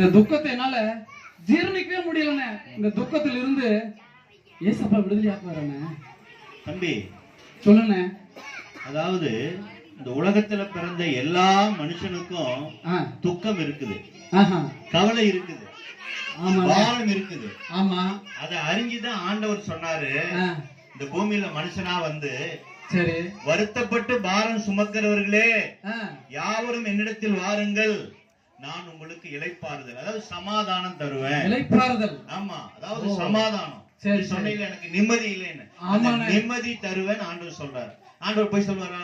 இந்த துக்கத்தை என்னால ஜீரணிக்கவே முடியலண்ணே. இந்த துக்கத்துல இருந்து ஏசப்பா விடுதலை ஆக்குவாரண்ணே. தம்பி. சொல்லுண்ணே. அதாவது இந்த உலகத்துல பிறந்த எல்லா மனுஷனுக்கும் துக்கம் இருக்குது. கவலை இருக்குது. பாரம் இருக்குது. ஆமா. அதை அறிஞ்சுதான் ஆண்டவர் சொன்னாரு. இந்த பூமியில மனுஷனா வந்து சரி. வருத்தப்பட்டு பாரம் சுமக்கிறவர்களே யாவரும் என்னிடத்தில் வாருங்கள். நான் உங்களுக்கு இளைப்பாறுதல் அதாவது சமாதானம் தருவேன். இளைப்பாறுதல். ஆமா அதாவது. சமாதானம். சரி, சொன்னீங்க எனக்கு நிம்மதி இல்லைன்னு. நிம்மதி தருவேன் ஆண்டவர் சொல்றாரு. ஆண்டவர் போய் சொல்வாரா?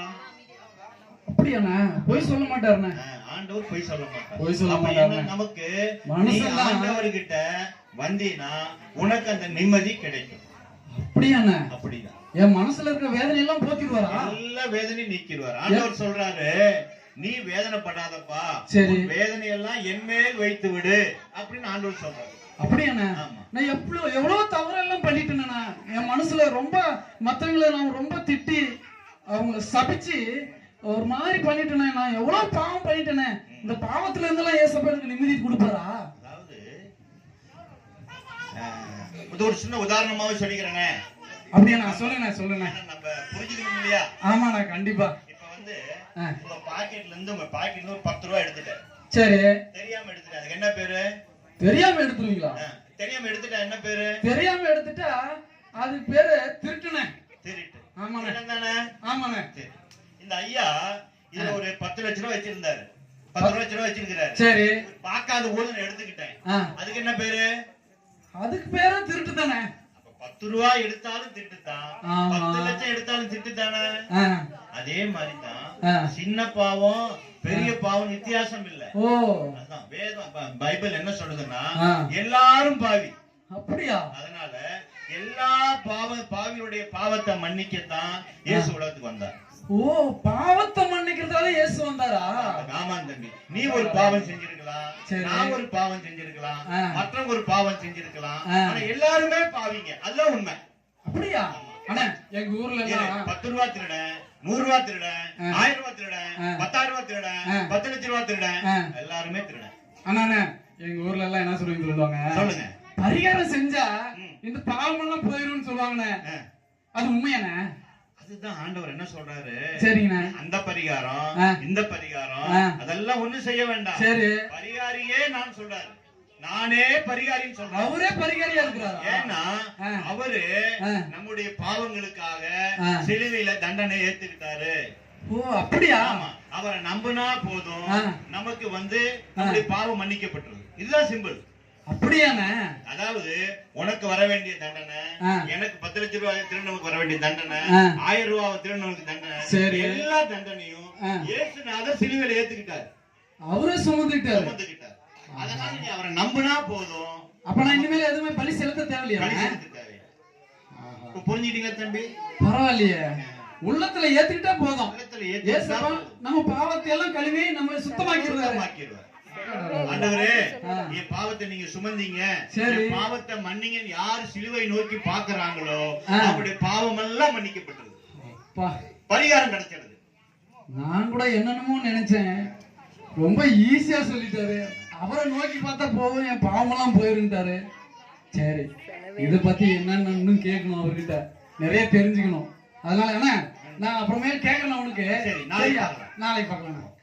அப்படியாண்ணே. போய் சொல்ல மாட்டாருண்ணே. ஆண்டவர் போய் சொல்ல மாட்டார். பொய் சொல்ல. என்ன நமக்கு. ஆண்டவர்கிட்ட வந்தீனா உனக்கு அந்த நிம்மதி கிடைக்கும். அப்படியாண்ணே. அப்படிதான். என் மனசுல இருக்க வேதனை எல்லாம் போக்கிடுவாரா? எல்லா வேதனையும் நீக்கிடுவார். ஆண்டவர் சொல்றாரு நீ வேதனைப்படாதப்பா. சரி. வேதனையெல்லாம் என் மேல் வைத்து விடு அப்படின்னு ஆண்டவர் சொல்றாரு. அப்படியாண்ணே. நான் எவ்வளவு எவ்வளவு தவறெல்லாம் பண்ணிட்டேண்ணா என் மனசுல ரொம்ப மத்தவங்களை நான் ரொம்ப திட்டி அவங்க சபிச்சு ஒரு மாதிரி பண்ணிட்டேனே நான் எவ்வளவு பாவம் பண்ணிட்டேனே. இந்த பாவத்துல இருந்தெல்லாம் ஏசப்பா எனக்கு நிம்மதி கொடுப்பாரா? அதாவது ஒரு சின்ன உதாரணமாவே சொல்லிக்கிறேனே. அப்படியா நான் சொல்லுண்ணே ஏன்னா நம்ம புரிஞ்சுக்கணும் இல்லையா? ஆமாண்ணா கண்டிப்பா. வந்து ஆ, உங்க பாக்கெட்ல இருந்து உங்க பாக்கெட்ல இருந்து ஒரு பத்து ரூபா எடுத்துட்டேன். சரி. தெரியாம எடுத்துட்டேன். அதுக்கு என்ன பேரு? தெரியாம எடுத்துருவீங்களா? தெரியாம எடுத்துட்டா என்ன பேரு? தெரியாம எடுத்துட்டா அது பேரு திருட்டுனே. திருட்டு. ஆமாண்ணே. தானே? ஆமாண்ணே. சரி. இந்த ஐயா இதுல ஒரு பத்து லட்ச ரூபா வச்சிருந்தாரு. பத்து லட்ச ரூபா வச்சிருக்கிறாரு. சரி. பார்க்காத போது எடுத்துக்கிட்டேன். அதுக்கு என்ன பேரு? அதுக்கு பேரு திருட்டு தானே அப்ப பத்து ரூபா எடுத்தாலும் திட்டுத்தான் ஆமா. பத்து லட்சம் எடுத்தாலும் திட்டுத்தானே ஆ, அதே மாதிரிதான். சின்ன பாவம் பெரிய பாவம் வித்தியாசம் இல்ல. ஓ. அதான் வேதம் ப- பைபிள் என்ன சொல்லுதுன்னா ஆ. எல்லாரும் பாவி. அப்படியா? அதனால எல்லா பாவ பாவியுடைய பாவத்தை மன்னிக்கத்தான் இயேசு உலகத்துக்கு வந்தார். ஓ பாவத்தை மன்னிக்கிறதால இயேசு வந்தாரா? ஆமாம் தம்பி. நீ ஒரு பாவம் செஞ்சிருக்கலாம் சரி. நான் ஒரு பாவம் செஞ்சிருக்கலாம். மற்றவங்க ஒரு பாவம் செஞ்சிருக்கலாம். ஆனா எல்லாருமே பாவிங்க. அதுதான் உண்மை. அப்படியா? அண்ணா எங்க ஊர்ல பத்து ரூபா திருடன் நூறு ரூபா திருடன் ஆ. ஆயிரம் ரூபாய் திருடன் ஆ. பத்தாயிரம் ரூபாய் திருடன் ஆ. பத்து லட்சம் ரூபாய் திருடன் ஆ. எல்லாருமே திருடன் அண்ணா எங்க ஊர்ல எல்லாம் என்ன சொல்லி சொல்லுவாங்க சொல்லுங்க பரிகாரம் செஞ்சா. இந்த பாவம் எல்லாம் போயிரும்னு சொல்லுவாங்கண்ணே. அது உண்மையாண்ணே அதுதான் ஆண்டவர் என்ன சொல்றாரு சரிங்கண்ணே அந்த பரிகாரம். இந்த பரிகாரம். அதெல்லாம் ஒண்ணும் செய்ய வேண்டாம் சரி பரிகாரியே நான் சொல்றாரு நானே பரிகாரின்னு சொல்றேன் அவரே பரிகாரியா இருக்கிறாரா. அவரு. நம்முடைய பாவங்களுக்காக. சிலுவையில தண்டனை ஏத்துக்கிட்டாரு ஓ அப்படியா அவரை நம்பினா போதும். நமக்கு வந்து நம்முடைய பாவம் மன்னிக்கப்பட்டுருது இதுதான் சிம்பிள் அப்படியாண்ணே அதாவது உனக்கு வர வேண்டிய தண்டனை. எனக்கு பத்து லட்சம் ரூபாய் திருநனுக்கு வர வேண்டிய தண்டனை. ஆயிரம் ரூபாய் திருநனுக்கு தண்டனை சரி. எல்லா தண்டனையும் ஆ. இயேசுநாதர் சிலுவையில ஏத்துக்கிட்டாரு அவரே சுமந்துட்டாரு சுமந்துக்கிட்டாரு அதனால நீ அவரை நம்பினா போதும். அப்ப நான் இனிமேல் எதுவுமே பலி செலுத்த தேவையில்லையா? பலி செலுத்த தேவையில்லை. புரிஞ்சுட்டீங்க தம்பி? பரவாயில்லையே. உள்ளத்துல ஏத்துக்கிட்டா போதும். நம்ம பாவத்தை எல்லாம் கழுவி நம்ம சுத்தமாக்கிடுவாரு. ஆண்டவரே. என் பாவத்தை நீங்க சுமந்தீங்க. பாவத்தை மன்னிங்கன்னு யாரு சிலுவை நோக்கி பாக்குறாங்களோ. அவருடைய பாவம் எல்லாம் மன்னிக்கப்பட்டது பரிகாரம் கிடைச்சிருது நான் கூட என்னென்னமோ நினைச்சேன். ரொம்ப ஈஸியா சொல்லிட்டாரு. அவரை நோக்கி பார்த்தா போதும் என் பாவமெல்லாம் போயிருந்தாரு சரி இத பத்தி என்னன்னு கேட்கணும் அவர்கிட்ட. நிறைய தெரிஞ்சுக்கணும். அதனால என்ன? நான் அப்புறமே கேட்கணும் அவனுக்கு. நாளைக்கு பார்க்கலாம்.